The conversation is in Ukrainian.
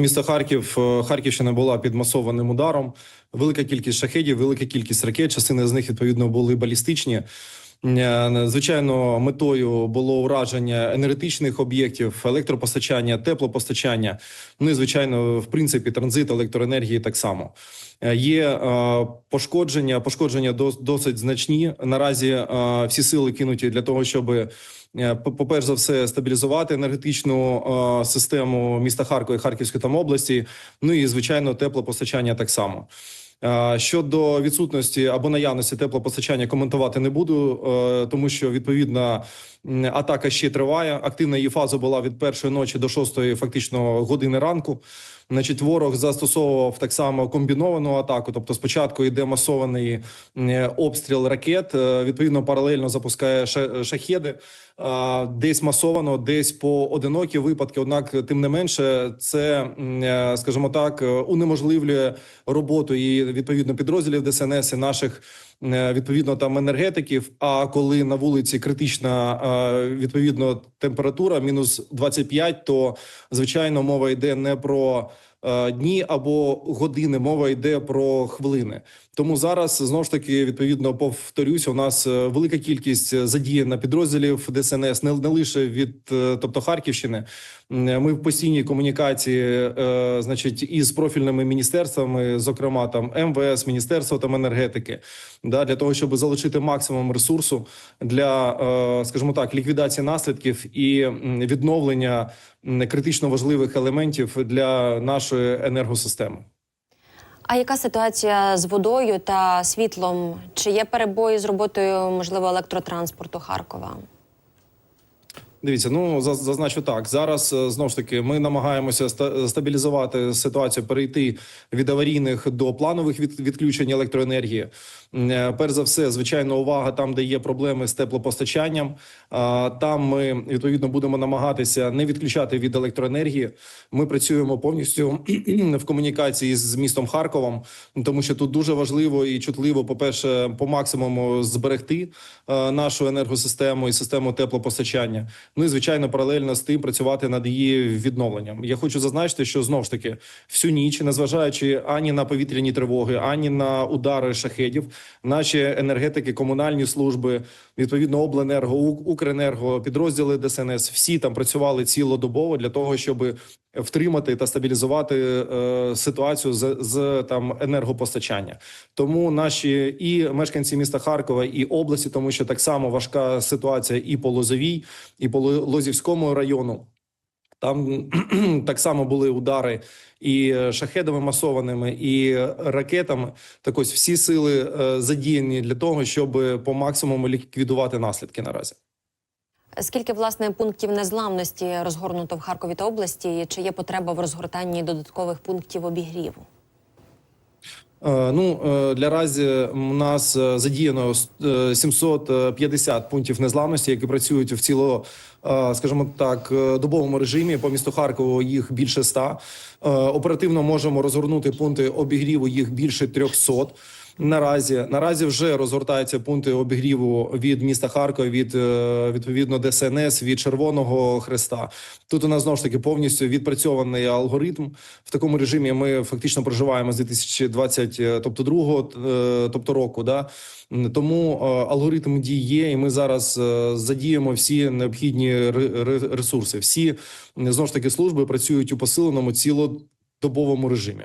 Місто Харків, е, Харківщина була під масованим ударом. Велика кількість шахедів, велика кількість ракет. Частина з них відповідно були балістичні. Е, Звичайно, метою було ураження енергетичних об'єктів, електропостачання, теплопостачання. Ну і звичайно, в принципі, транзит електроенергії так само. Е, Є е, пошкодження, пошкодження дос- досить значні. Наразі всі сили кинуті для того, щоб по- по-перше за все стабілізувати енергетичну систему міста Харкова і Харківської там області. Ну і звичайно, теплопостачання так само. Е, Щодо відсутності або наявності теплопостачання коментувати не буду, е, тому що відповідна атака ще триває. Активна її фаза була від першої ночі до шостої, фактично години ранку. Значить, ворог застосовував так само комбіновану атаку. Тобто, спочатку йде масований обстріл ракет. е, Відповідно, паралельно запускає ша- шахеди. Десь масовано, десь поодинокі випадки. Однак, тим не менше, це е, скажімо так, е, унеможливлює роботу і відповідно підрозділів ДСНС і наших відповідно там енергетиків. А коли на вулиці критична е, відповідно температура мінус 25, то звичайно мова йде не про е, дні або години, мова йде про хвилини. Тому зараз знову ж таки відповідно повторюся. У нас е, велика кількість задіяна підрозділів ДСНС, не, не лише від е, тобто Харківщини. Ми в постійній комунікації, е, значить, із профільними міністерствами, зокрема там МВС, Міністерство там енергетики, да, для того, щоб залучити максимум ресурсу для, е, скажімо так, ліквідації наслідків і відновлення критично важливих елементів для нашої енергосистеми. А яка ситуація з водою та світлом? Чи є перебої з роботою, можливо, електротранспорту Харкова? Дивіться, ну за- зазначу так. Зараз е, знову ж таки ми намагаємося ста- стабілізувати ситуацію, перейти від аварійних до планових від, відключень електроенергії. Е, Перш за все, звичайно, увага там, де є проблеми з теплопостачанням. Там ми відповідно будемо намагатися не відключати від електроенергії. Ми працюємо повністю в комунікації з містом Харковом, тому що тут дуже важливо і чутливо, по перше, по максимуму зберегти е, нашу енергосистему і систему теплопостачання. Ну і звичайно, паралельно з тим працювати над її відновленням. Я хочу зазначити, що знов ж таки всю ніч, незважаючи ані на повітряні тривоги, ані на удари шахедів, наші енергетики, комунальні служби, відповідно обленерго, Укренерго, підрозділи ДСНС, всі там працювали цілодобово для того, щоб втримати та стабілізувати е, ситуацію з, з там енергопостачання. Тому наші і мешканці міста Харкова і області, тому що так само важка ситуація і по Лозовій, і по Лозівському району. Там так само були удари і е, шахедами масованими, і ракетами. Так ось всі сили е, задіяні для того, щоб по максимуму ліквідувати наслідки наразі. Скільки власне пунктів незламності розгорнуто в Харкові та області? І Чи є потреба в розгортанні додаткових пунктів обігріву? Е, Ну е, для разі у нас е, задіяно е, 750 пунктів незламності, які працюють в ціло, скажімо так, добовому режимі. По місту Харкову їх більше 100. Е, Оперативно можемо розгорнути пункти обігріву. Їх більше 300. Наразі наразі вже розгортаються пункти обігріву від міста Харкова, від е, відповідно ДСНС, від Червоного Хреста. Тут у нас знову ж таки повністю відпрацьований алгоритм. В такому режимі ми фактично проживаємо з 2020, е, тобто другого, е, тобто року. Да? Тому алгоритм дій є, і ми зараз задіємо всі необхідні ре- ре- ресурси. Всі знову ж таки служби працюють у посиленому цілодобовому режимі.